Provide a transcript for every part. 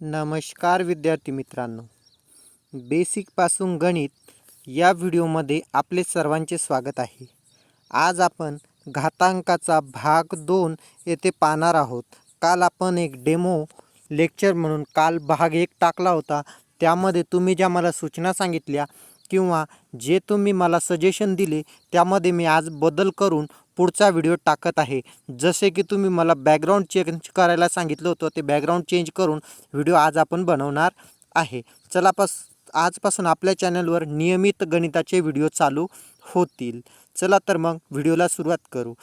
नमस्कार विद्यार्थी मित्रांनो. बेसिकपासून गणित या व्हिडिओमध्ये आपले सर्वांचे स्वागत आहे. आज आपण घातांकाचा भाग दोन येथे पाहणार आहोत. काल आपण एक डेमो लेक्चर म्हणून काल भाग एक टाकला होता. त्यामध्ये तुम्ही ज्या मला सूचना सांगितल्या किंवा जे तुम्ही मला सजेशन दिले त्यामध्ये मी आज बदल करून पुढचा व्हिडिओ टाकत आहे. जसे की तुम्ही मला बॅकग्राऊंड चेंज करायला सांगितलं होतं ते बॅकग्राऊंड चेंज करून व्हिडिओ आज आपण बनवणार आहे. चला पास आजपासून आपल्या चॅनलवर नियमित गणिताचे व्हिडिओ चालू होतील. चला तर मग व्हिडिओला सुरुवात करू.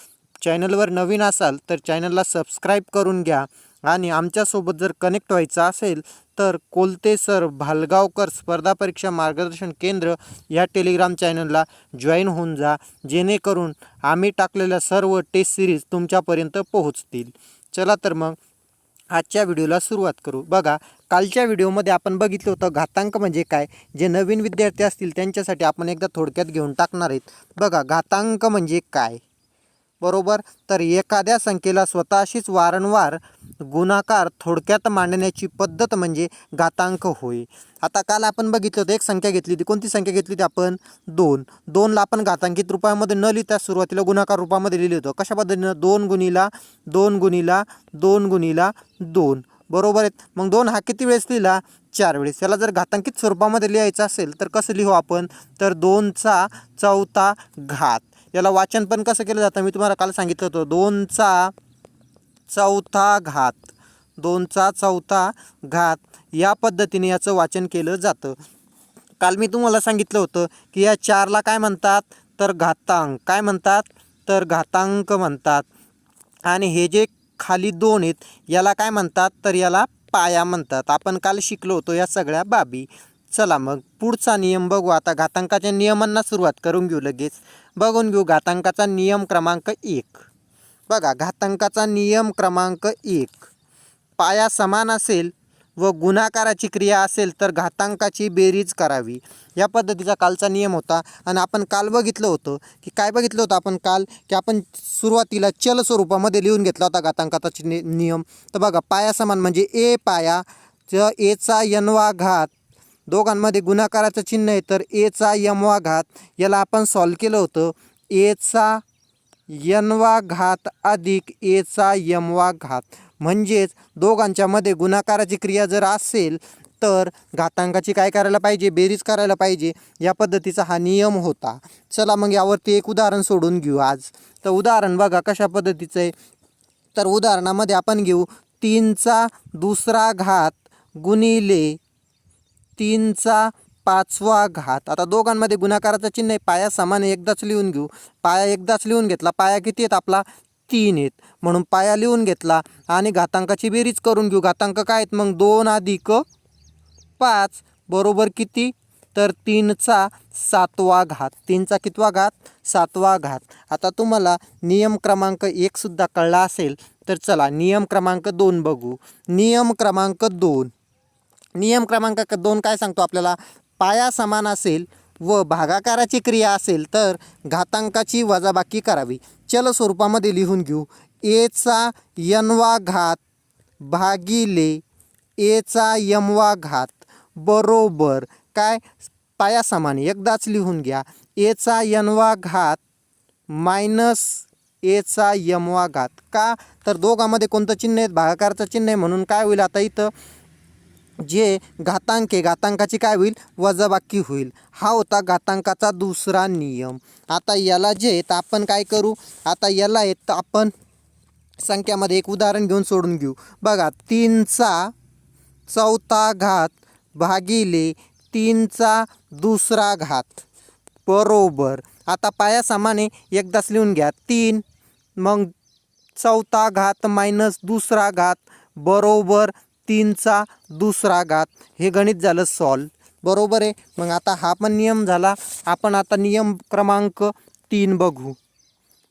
चॅनलवर नवीन असाल तर चॅनलला सबस्क्राईब करून घ्या. आणि आमच्यासोबत जर कनेक्ट व्हायचं असेल तर कोलते सर भालगावकर स्पर्धा परीक्षा मार्गदर्शन केंद्र या टेलिग्राम चॅनलला जॉईन होऊन जा. जेणेकरून आम्ही टाकलेल्या सर्व टेस्ट सिरीज तुमच्यापर्यंत पोहोचतील. चला तर मग आजच्या व्हिडिओला सुरुवात करू. बघा कालच्या व्हिडिओमध्ये आपण बघितलं होतं घातांक म्हणजे काय? जे नवीन विद्यार्थी असतील त्यांच्यासाठी आपण एकदा थोडक्यात घेऊन टाकणार आहेत. बघा घातांक म्हणजे काय? बरोबर? तर एखाद्या संख्येला स्वतःशीच वारंवार गुणाकार थोडक्यात मांडण्याची पद्धत म्हणजे घातांक होय. आता काल आपण बघितलं होतं एक संख्या घेतली होती. कोणती संख्या घेतली होती आपण? दोन. दोनला आपण घातांकित रूपामध्ये न लिहिता सुरुवातीला गुणाकार रूपामध्ये लिहिलं होतं. कशा पद्धतीनं? दोन गुणीला दोन गुणीला दोन गुणीला दोन. बरोबर आहेत मग दोन हा किती वेळेस लिहिला? चार वेळेस. याला जर घातांकित स्वरूपामध्ये लिहायचं असेल तर कसं लिहू आपण? तर दोनचा चौथा घात. याला वाचन पण कसं केलं जातं? मी तुम्हाला काल सांगितलं होतं. दोनचा चौथा घात. दोनचा चौथा घात या पद्धतीने याचं वाचन केलं जातं. काल मी तुम्हाला सांगितलं होतं की या चारला काय म्हणतात? तर घातांक. काय म्हणतात? तर घातांक म्हणतात. आणि हे जे खाली दोन आहेत याला काय म्हणतात? तर याला पाया म्हणतात. आपण काल शिकलो होतो या सगळ्या बाबी. चला मग पुढचा नियम बघू. आता घातांकाच्या नियमांना सुरुवात करून घेऊ लगेच. बघून घेऊ घातांकाचा नियम क्रमांक एक. बघा घातांकाचा नियम क्रमांक एक. पाया समान असेल व गुणाकाराची क्रिया असेल तर घातांकाची बेरीज करावी. या पद्धतीचा कालचा नियम होता आणि आपण काल बघितलं होतं की काय बघितलं होतं आपण काल? की आपण सुरुवातीला चल स्वरूपामध्ये लिहून घेतला होता घातांकाचा नियम. तर बघा पाया समान म्हणजे ए पाया च एचा यनवा घात दोघांमध्ये गुणाकाराचं चिन्ह आहे तर एचा यमवा घात याला आपण सॉल्व केलं होतं. एचा यनवा घात अधिक एचा यमवा घात म्हणजेच दोघांच्यामध्ये गुणाकाराची क्रिया जर असेल तर घातांकाची काय करायला पाहिजे? बेरीज करायला पाहिजे. या पद्धतीचा हा नियम होता. चला मग यावरती एक उदाहरण सोडून घेऊ आज. तर उदाहरण बघा कशा पद्धतीचं आहे. तर उदाहरणामध्ये आपण घेऊ. तीनचा दुसरा घात गुणिले तीनचा पाचवा घात. आता दोघांमध्ये गुणाकाराचं चिन्ह आहे. पाया समान एकदाच लिहून घेऊ. पाया एकदाच लिहून घेतला पाया किती आहेत आपला? तीन आहेत. म्हणून पाया लिहून घेतला आणि घातांकाची बेरीज करून घेऊ. घातांक काय आहेत? मग दोन अधिक पाच बरोबर किती? तर तीनचा सातवा घात. तीनचा कितवा घात? सातवा घात. आता तुम्हाला नियम क्रमांक एकसुद्धा कळला असेल तर चला नियम क्रमांक दोन बघू. नियम क्रमांक दोन. नियम क्रमांक दोन काय सांगतो आपल्याला? पाया समान असेल व भागाकाराची क्रिया असेल तर घातांकाची वजाबाकी करावी. चल स्वरूपामध्ये लिहून घेऊ. एचा यनवा घात भागिले एचा यमवा घात बरोबर. काय? पाया समान. एकदाच लिहून घ्या. एचा यनवा घात मायनस एचा यमवा घात. का? तर दोघांमध्ये कोणतं चिन्ह आहे भागाकाराचं चिन्ह आहे म्हणून काय होईल आता इथं? जे घातांक आहे घातांकाची काय होईल? वजाबाकी होईल. हा होता घातांकाचा दुसरा नियम. आता याला जे आहेत आपण काय करू? आता याला येत आपण संख्यामध्ये एक उदाहरण घेऊन सोडून घेऊ. बघा तीनचा चौथा घात भागिले तीनचा दुसरा घात. बरोबर. आता पायासामाने एकदाच लिहून घ्या. तीन मग चौथा घात मायनस दुसरा घात. बरोबर. तीनचा दुसरा घात. हे गणित झालं सॉल्व बरोबर आहे? मग आता हा पण नियम झाला. आपण आता नियम क्रमांक तीन बघू.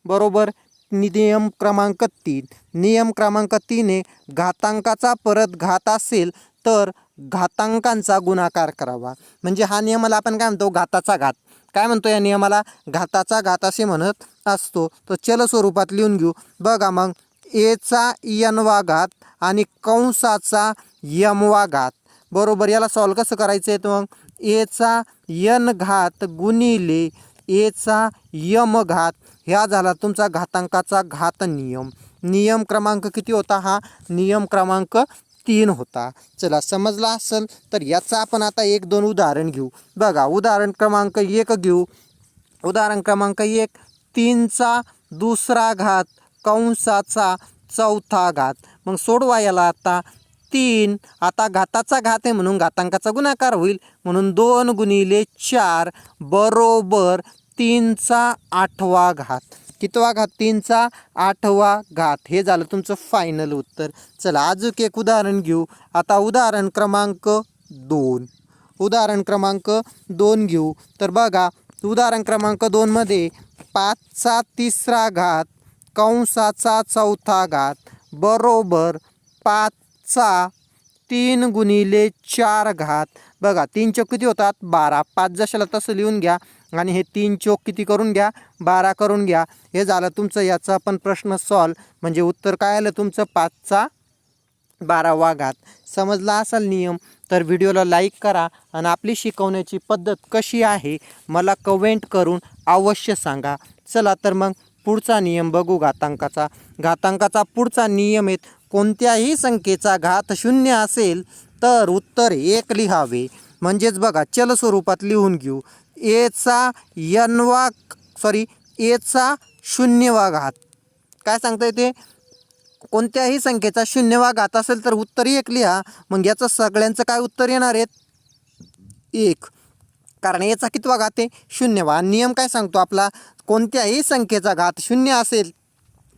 बरोबर? नियम क्रमांक तीन. नियम क्रमांक तीन आहे घातांकाचा परत घात असेल तर घातांकांचा गुणाकार करावा. म्हणजे हा नियमाला आपण काय म्हणतो? घाताचा घात. काय म्हणतो या नियमाला? घाताचा घात असे म्हणत असतो. तर चल स्वरूपात लिहून घेऊ. बघा मग. एचा यनवा घात आणि कंसाचा यमवा घात बरोबर याला सॉल्व कसं करायचं आहे मग एचा यन घात गुणिले एचा यम घात. ह्या झाला तुमचा घातांकाचा घात नियम. नियम क्रमांक किती होता हा? नियम क्रमांक तीन होता. चला समजला असेल तर याचं आपण आता एक दोन उदाहरण घेऊ. बघा उदाहरण क्रमांक एक घेऊ. उदाहरण क्रमांक एक तीनचा दुसरा घात कंसाचा चौथा घात. मग सोडवा याला आता तीन. आता घाताचा घात आहे म्हणून घातांकाचा गुणाकार होईल. म्हणून दोन गुणिले चार बरोबर तीनचा आठवा घात. कितवा घात? तीनचा आठवा घात. हे झालं तुमचं फायनल उत्तर. चला अजून एक उदाहरण घेऊ. आता उदाहरण क्रमांक दोन. उदाहरण क्रमांक दोन घेऊ. तर बघा उदाहरण क्रमांक दोनमध्ये पाचचा तिसरा घात कंसाचा चौथा घात बरोबर पाचचा तीन गुणिले चार घात. बघा तीन चौक किती होतात? बारा. पाच जशाला तसं लिहून घ्या आणि हे तीन चौक किती करून घ्या? बारा करून घ्या. हे झालं तुमचं याचा पण प्रश्न सॉल्व म्हणजे उत्तर काय आलं तुमचं? पाचचा बारावा घात. समजला असाल नियम? तर व्हिडिओला लाईक करा आणि आपली शिकवण्याची पद्धत कशी आहे? मला कमेंट करून अवश्य सांगा. चला तर मग पुढचा नियम बघू घातांकाचा. घातांकाचा पुढचा नियम आहेत कोणत्याही संख्येचा घात शून्य असेल तर उत्तर एक लिहावे. म्हणजेच बघा चल स्वरूपात लिहून घेऊ. एचा यनवा सॉरी एचा शून्यवा घात. काय सांगता येते? कोणत्याही संख्येचा शून्यवा घात असेल तर उत्तर एक लिहा. मग याचं सगळ्यांचं काय उत्तर येणार आहेत? एक. कारण याचा कितवा घात आहे? शून्यवा नियम काय सांगतो आपला? कोणत्याही संख्येचा घात शून्य असेल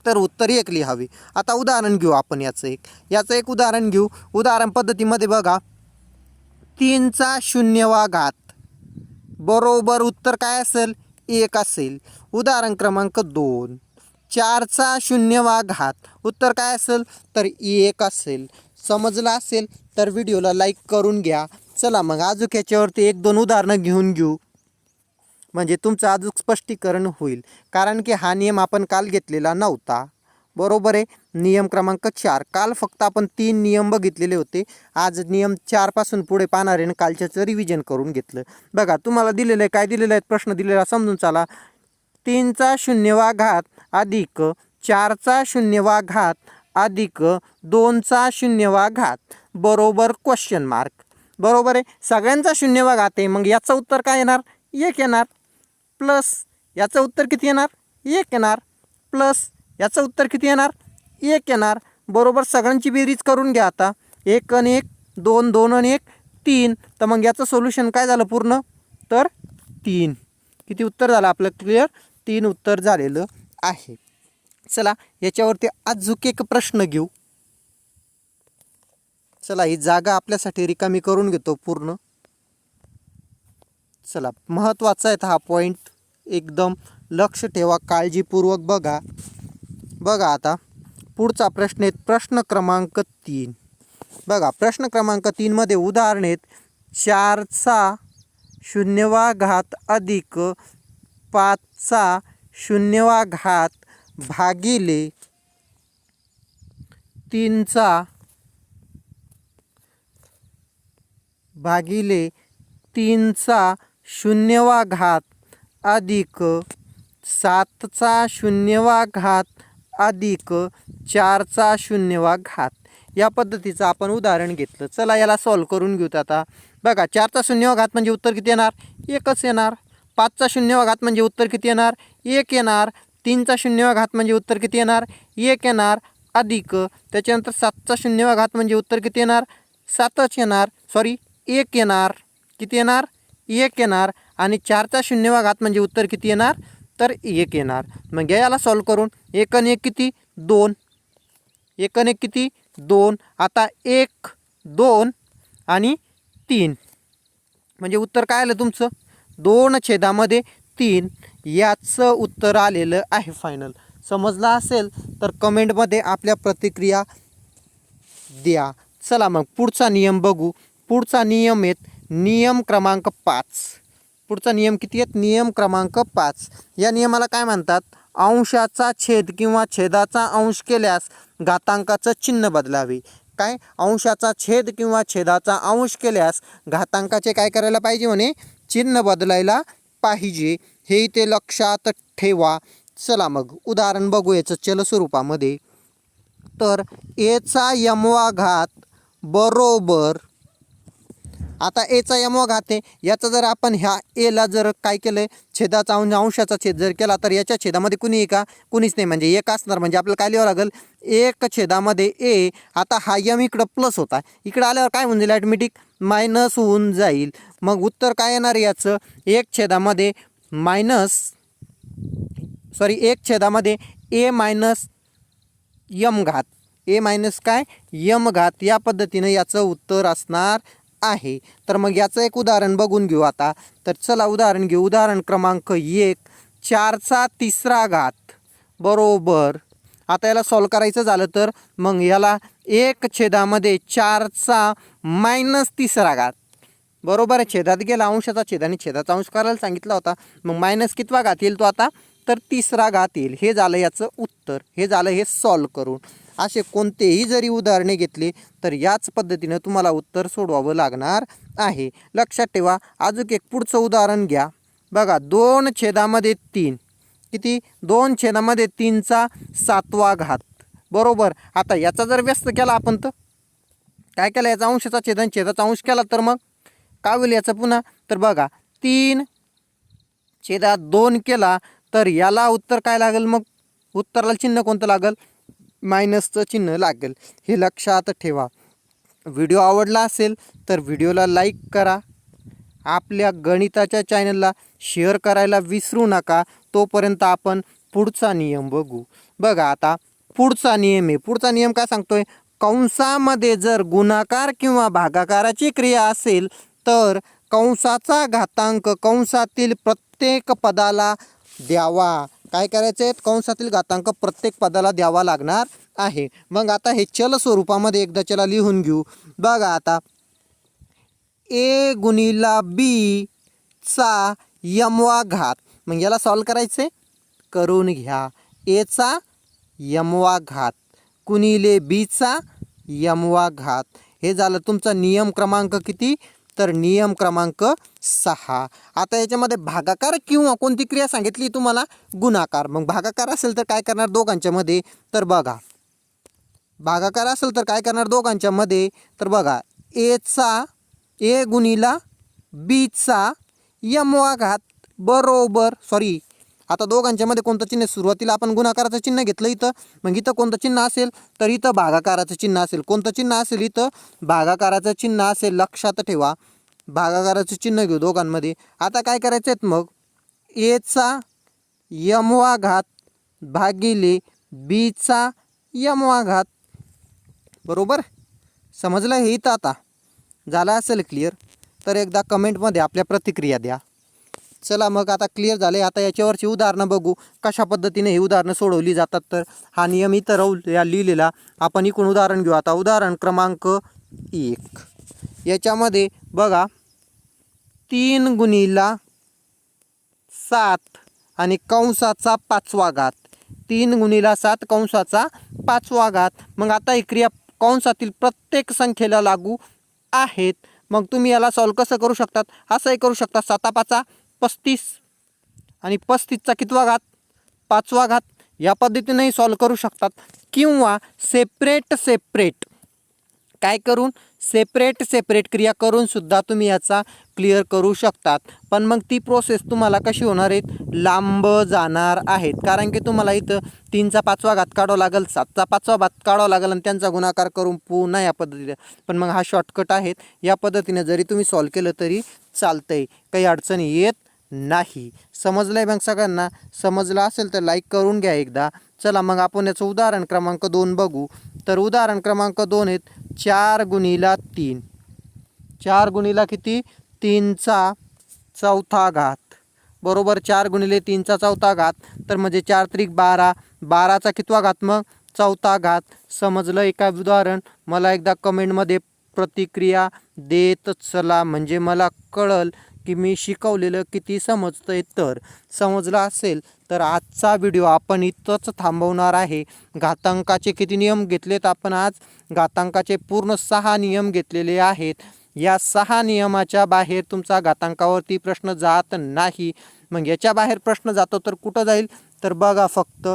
तर उत्तर एक लिहावे. आता उदाहरण घेऊ आपण याचं एक. याचं एक उदाहरण घेऊ. उदाहरण पद्धतीमध्ये बघा. तीनचा शून्यवा घात. बरोबर उत्तर काय असेल? एक असेल. उदाहरण क्रमांक दोन. चारचा शून्यवा घात. उत्तर काय असेल? तर एक असेल. समजलं असेल? तर व्हिडिओला लाईक करून घ्या. चला मग अजून याच्यावरती एक दोन उदाहरणं घेऊन घेऊ. म्हणजे तुमचं अजून स्पष्टीकरण होईल. कारण की हा नियम आपण काल घेतलेला नव्हता. बरोबर आहे? नियम क्रमांक चार. काल फक्त आपण तीन नियम बघितलेले होते. आज नियम चारपासून पुढे पाहणार आहे कालच्याचं रिव्हिजन करून घेतलं. बघा तुम्हाला दिलेलं आहे काय दिलेलं आहे प्रश्न दिलेला समजून चाला. तीनचा शून्यवा घात अधिक चारचा शून्यवा घात अधिक दोनचा शून्यवा घात बरोबर क्वेश्चन मार्क बरोबर आहे. सगळ्यांचा शून्य घात आहे मग याचं उत्तर काय येणार? एक येणार. प्लस याचं उत्तर किती येणार? एक येणार. प्लस याचं उत्तर किती येणार? एक येणार. बरोबर सगळ्यांची बेरीज करून घ्या आता. एक आणि एक दोन दोन आणि एक तीन. तर मग याचं सोल्युशन काय झालं पूर्ण? तर तीन. किती उत्तर झालं आपलं? क्लिअर? तीन उत्तर झालेलं आहे. चला याच्यावरती अजूक एक प्रश्न घेऊ. चला ही जागा आपल्यासाठी रिकामी करून घेतो पूर्ण. चला महत्त्वाचा आहे हा पॉईंट एकदम लक्ष ठेवा काळजीपूर्वक बघा. बघा आता पुढचा प्रश्न आहे प्रश्न क्रमांक तीन. बघा प्रश्न क्रमांक तीनमध्ये उदाहरण आहेत चारचा शून्यवा घात अधिक पाचचा शून्यवा घात भागिले तीनचा भागिले तीनचा शून्यवा घात अधिक सातचा शून्यवा घात अधिक चारचा शून्यवा घात या पद्धतीचं आपण उदाहरण घेतलं. चला याला सॉल्व करून घेऊत आता. बघा चारचा शून्यवा घात म्हणजे उत्तर किती येणार? एकच येणार. पाचचा शून्यवा घात म्हणजे उत्तर किती येणार? एक येणार. तीनचा शून्यवा घात म्हणजे उत्तर किती येणार? एक येणार. अधिक. त्याच्यानंतर सातचा शून्यवा घात म्हणजे उत्तर किती येणार? सातच येणार. सॉरी एक येणार. किती येणार? एक येणार. आणि चारचा शून्य भागात म्हणजे उत्तर किती येणार? तर एक येणार. मग या याला सॉल्व करून एक आणि एक किती? दोन. एक आणि एक किती? दोन. आता एक दोन आणि तीन. म्हणजे उत्तर काय आलं तुमचं? दोन छेदामध्ये तीन. याचं उत्तर आलेलं आहे फायनल समजलं असेल तर कमेंटमध्ये आपल्या प्रतिक्रिया द्या. चला मग पुढचा नियम बघू. पुढचा नियम आहेत नियम क्रमांक पाच. पुढचा नियम किती आहेत नियम क्रमांक पाच. या नियमाला काय म्हणतात? अंशाचा छेद किंवा छेदाचा अंश केल्यास घातांकाचं चिन्ह बदलावे. काय? अंशाचा छेद किंवा छेदाचा अंश केल्यास घातांकाचे काय करायला पाहिजे म्हणे? चिन्ह बदलायला पाहिजे. हे इथे लक्षात ठेवा. चला मग उदाहरण बघू याचं चल स्वरूपामध्ये तर एचा यमवा घात बरोबर आता एचा यमवा घात आहे. याचा जर आपण ह्या एला जर काय केलं छेदाचा अंश अंशाचा छेद जर केला तर याच्या छेदामध्ये कुणी का? कुणीच नाही. म्हणजे एक असणार. म्हणजे आपल्याला काय लिहावं लागेल? एक छेदामध्ये ए आता हा यम इकडं प्लस होता. इकडं आल्यावर काय म्हणजे जाईल? ॲटोमॅटिक मायनस होऊन जाईल. मग उत्तर काय येणार याचं? एक छेदामध्ये मायनस सॉरी एक छेदामध्ये ए मायनस यम घात. ए मायनस काय? यम घात. या पद्धतीनं याचं उत्तर असणार. आहे. तर मग याचं एक उदाहरण बघून घेऊ आता. तर चला उदाहरण घेऊ. उदाहरण क्रमांक एक चारचा तिसरा घात. बरोबर. आता याला सॉल्व करायचं झालं तर मग याला एक छेदामध्ये चारचा मायनस तिसरा घात. बरोबर आहे छेदात गेला. अंशाचा छेद आणि छेदाचा अंश करायला सांगितला होता. मग मायनस कितवा घात येईल तो आता? तर तिसरा घात येईल. हे झालं याचं उत्तर. हे झालं हे सॉल्व करून. असे कोणतेही जरी उदाहरणे घेतली तर याच पद्धतीनं तुम्हाला उत्तर सोडवावं लागणार आहे. लक्षात ठेवा अजून एक पुढचं उदाहरण घ्या. बघा दोन छेदामध्ये तीन. किती? दोन छेदामध्ये तीनचा सातवा घात. बरोबर? आता याचा जर व्यस्त केला आपण तर. काय केलं? याचा अंशाचा छेदन छेदाचा अंश केला तर मग? काय होईल याचं पुन्हा? तर बघा तीन छेदात दोन केला तर याला उत्तर काय लागेल मग? उत्तराला चिन्ह कोणतं लागेल? मायनसचं चिन्ह लागेल. हे लक्षात ठेवा. व्हिडिओ आवडला असेल तर व्हिडिओला लाईक करा. आपल्या गणिताच्या चॅनलला शेअर करायला विसरू नका. तोपर्यंत आपण पुढचा नियम बघू. बघा आता पुढचा नियम आहे. पुढचा नियम काय सांगतोय? कंसामध्ये जर गुणाकार किंवा भागाकाराची क्रिया असेल तर कंसाचा घातांक कंसातील प्रत्येक पदाला द्यावा. काय करायचं आहे? कंसातील घातांक प्रत्येक पदाला द्यावा लागणार आहे. मग आता हे चल स्वरूपामध्ये एकदा चला लिहून घेऊ. बघा आता. ए गुणिला बी चा यमवा घात. मग याला सॉल्व करायचे करून घ्या. एचा यमवा घात. कुणिले बीचा यमवा घात. हे झालं तुमचा नियम क्रमांक किती? तर नियम क्रमांक सहा. आता याच्यामध्ये भागाकार किंवा कोणती क्रिया सांगितली तुम्हाला? गुणाकार. मग भागाकार असेल तर काय करणार दोघांच्यामध्ये तर बघा. भागाकार असेल तर काय करणार दोघांच्यामध्ये तर बघा. एचा ए गुणिला बीचा यमवा वाघात बरोबर सॉरी आता दोघांच्या मध्ये कोणतं चिन्ह सुरुवातीला आपण गुणाकाराचं चिन्ह घेतलं इथं. मग इथं कोणतं चिन्ह असेल? तर इथं भागाकाराचं चिन्ह असेल. कोणतं चिन्ह असेल इथं? भागाकाराचं चिन्ह असेल. लक्षात ठेवा. भागाकाराचं चिन्ह घेऊ दोघांमध्ये. आता काय करायचं आहेत मग? एचा यमवा घात भागिले बीचा यमवा घात बरोबर? समजलं हे इथं आता? झालं असेल क्लिअर तर एकदा कमेंटमध्ये आपल्या प्रतिक्रिया द्या. चला मग आता क्लिअर झाले आता याच्यावरची उदाहरणं बघू. कशा पद्धतीने ही उदाहरणं सोडवली जातात तर? हा नियम इथं राहू या लिहिलेला. आपण इकडून उदाहरण घेऊ आता. उदाहरण क्रमांक एक. याच्यामध्ये बघा तीन गुणीला सात आणि कंसाचा पाचवा घात. तीन गुणीला सात कंसाचा पाचवा घात. मग आता ही क्रिया कंसातील प्रत्येक संख्येला लागू आहेत. मग तुम्ही याला सॉल्व कसं करू शकतात? असंही करू शकता. सातापाचा पस्तीस आणि पस्तीसचा कितवा घात? पाचवा घात. या पद्धतीनेही सॉल्व करू शकतात. किंवा सेपरेट सेपरेट काय करून? सेपरेट सेपरेट क्रिया करूनसुद्धा तुम्ही याचा क्लिअर करू शकतात. पण मग ती प्रोसेस तुम्हाला कशी होणार आहेत? लांब जाणार आहेत. कारण की तुम्हाला इथं तीनचा पाचवा घात काढावा लागेल सातचा पाचवा भात काढावा लागेल आणि त्यांचा गुणाकार करून पुन्हा या पद्धतीने. पण मग हा शॉर्टकट आहेत. या पद्धतीने जरी तुम्ही सॉल्व केलं तरी चालतंय. काही अडचणी येत नाही. समजलं आहे मग सगळ्यांना? समजलं असेल तर लाईक करून घ्या एकदा. चला मग आपण याचं उदाहरण क्रमांक दोन बघू. तर उदाहरण क्रमांक दोन आहेत चार गुणीला तीन. चार गुणीला किती? तीनचा चौथा घात. बरोबर? चार गुणिले तीनचा चौथा घात. तर म्हणजे चार त्रिक बारा. बाराचा कितवा घात मग? चौथा घात. समजलं एका उदाहरण? मला एकदा कमेंटमध्ये प्रतिक्रिया देत चला. म्हणजे मला कळल की मी शिकवलेलं किती समजतंय तर समजलं असेल तर आजचा व्हिडिओ आपण इथंच थांबवणार आहे. घातांकाचे किती नियम घेतलेत आपण आज? घातांकाचे पूर्ण सहा नियम घेतलेले आहेत. या सहा नियमाच्या बाहेर तुमचा घातांकावरती प्रश्न जात नाही. मग याच्या बाहेर प्रश्न जातो तर कुठं जाईल? तर बघा फक्त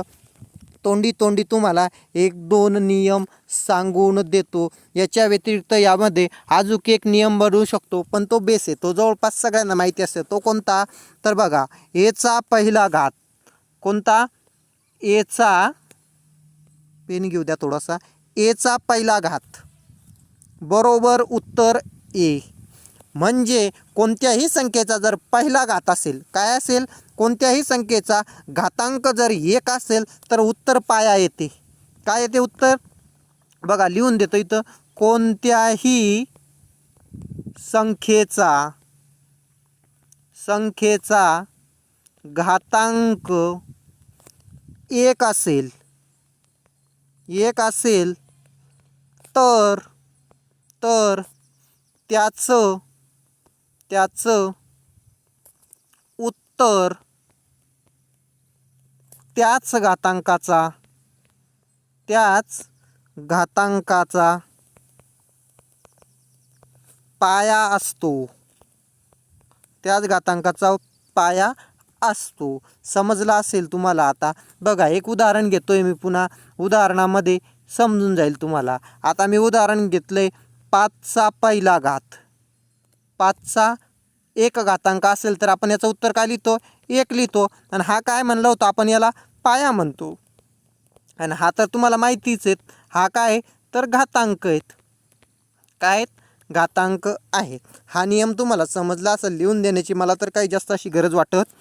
तोंडी तोंडी तुम्हाला एक दोन नियम सांगून देतो. याच्या व्यतिरिक्त यामध्ये अजून एक नियम बनवू शकतो पण तो बेस आहे. तो जवळपास सगळ्यांना माहिती असते. तो कोणता? तर बघा एचा पहिला घात. कोणता? एचा पेन घेऊ द्या थोडासा. एचा पहिला घात. बरोबर उत्तर ए म्हणजे कोणत्याही संख्येचा जर पहिला घात असेल काय असेल? कोणत्याही संख्येचा घातांक जर एक असेल तर उत्तर पाया येते. काय येते उत्तर? बघा लिहून देतो इथं. कोणत्याही संख्येचा संख्येचा घातांक एक असेल एक असेल तर तर त्याचं त्याचं उत्तर त्याच घातांकाचा त्याच घातांकाचा पाया असतो. त्याच घातांकाचा पाया असतो. समजला असेल तुम्हाला आता? बघा एक उदाहरण घेतोय मी पुन्हा. उदाहरणामध्ये समजून जाईल तुम्हाला. आता मी उदाहरण घेतलंय पाचचा पहिला घात. पाचचा एक घातांक असेल तर आपण याचं उत्तर काय लिहितो? एक लिहितो. आणि हा काय म्हणलं होतं? आपण याला पाया म्हणतो. आणि हा तर तुम्हाला माहितीच आहेत. हा काय तर घातांक आहेत. काय आहेत? घातांक आहेत हा नियम तुम्हाला समजला असेल लिहून देण्याची मला तर काही जास्त अशी गरज वाटत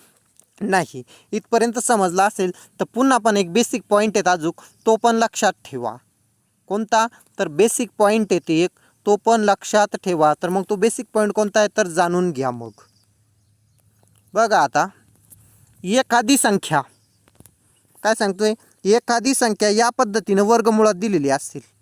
नाही. इथपर्यंत समजला असेल तर पुन्हा पण एक बेसिक पॉईंट आहेत अजून. तो पण लक्षात ठेवा. कोणता? तर बेसिक पॉईंट येते एक. तो पण लक्षात ठेवा. तर मग तो बेसिक पॉईंट कोणता आहे? तर जाणून घ्या मग. बघा आता. एखादी संख्या. काय सांगतोय? एखादी संख्या या पद्धतीनं वर्गमुळात दिलेली असतील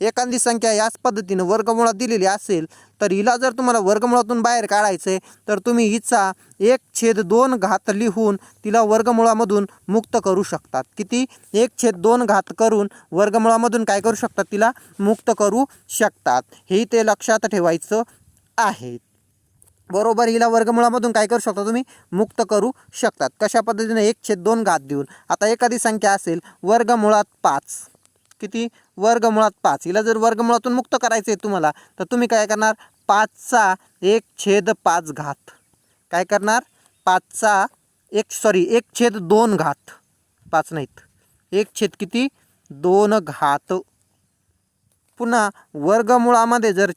एखादी संख्या याच पद्धतीनं वर्गमुळात दिलेली असेल तर हिला जर तुम्हाला वर्गमुळातून बाहेर काढायचं आहे तर तुम्ही हिचा एक छेद दोन घात लिहून तिला वर्गमुळामधून मुक्त करू शकतात. किती? एक छेद दोन घात करून वर्गमुळामधून काय करू शकतात तिला? मुक्त करू शकतात. हे ते लक्षात ठेवायचं आहे. बरोबर हिला वर्गमुळामधून काय करू शकता तुम्ही? मुक्त करू शकतात. कशा पद्धतीने? एक छेद दोन घात देऊन. आता एखादी संख्या असेल वर्गमुळात पाच. किती? वर्गमुळात पाच. हिला जर वर्गमुळातून मुक्त करायचं आहे तुम्हाला तर तुम्ही काय करणार? पाचचा एक छेद पाच घात. काय करणार? पाचचा एक सॉरी एक छेद दोन घात. पाच नाहीत. एक छेद किती? दोन घात. पुन्हा वर्गमुळामध्ये जर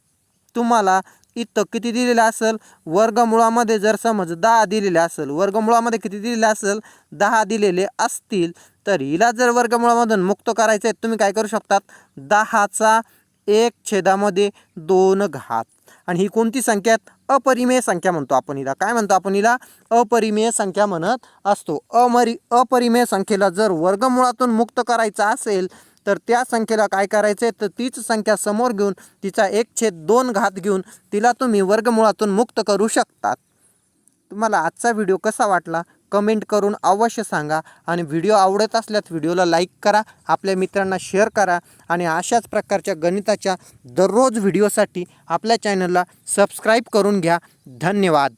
तुम्हाला इथं किती दिलेलं असेल? वर्गमुळामध्ये जर समज दहा दिलेले असेल वर्गमुळामध्ये किती दिलेले असेल? दहा दिलेले असतील. तर हिला जर वर्गमुळामधून मुक्त करायचं आहे तुम्ही काय करू शकतात? दहाचा एक छेदामध्ये दोन घात. आणि ही कोणती संख्या अपरिमेय संख्या म्हणतो आपण हिला. काय म्हणतो आपण हिला? अपरिमेय संख्या म्हणत असतो. अमरी अपरिमेय संख्येला जर वर्गमुळातून मुक्त करायचा असेल तर त्या संख्येला काय करायचं आहे तर तीच संख्या समोर घेऊन तिचा एक छेद दोन घात घेऊन तिला तुम्ही वर्गमुळातून मुक्त करू शकतात. तुम्हाला आजचा व्हिडिओ कसा वाटला? कमेंट करून अवश्य सांगा आणि व्हिडिओ आवडत असल्यास व्हिडिओला लाईक करा आपल्या मित्रांना शेअर करा आणि अशाच प्रकारच्या गणिताच्या दररोज व्हिडिओसाठी आपल्या चॅनलला सबस्क्राईब करून घ्या. धन्यवाद.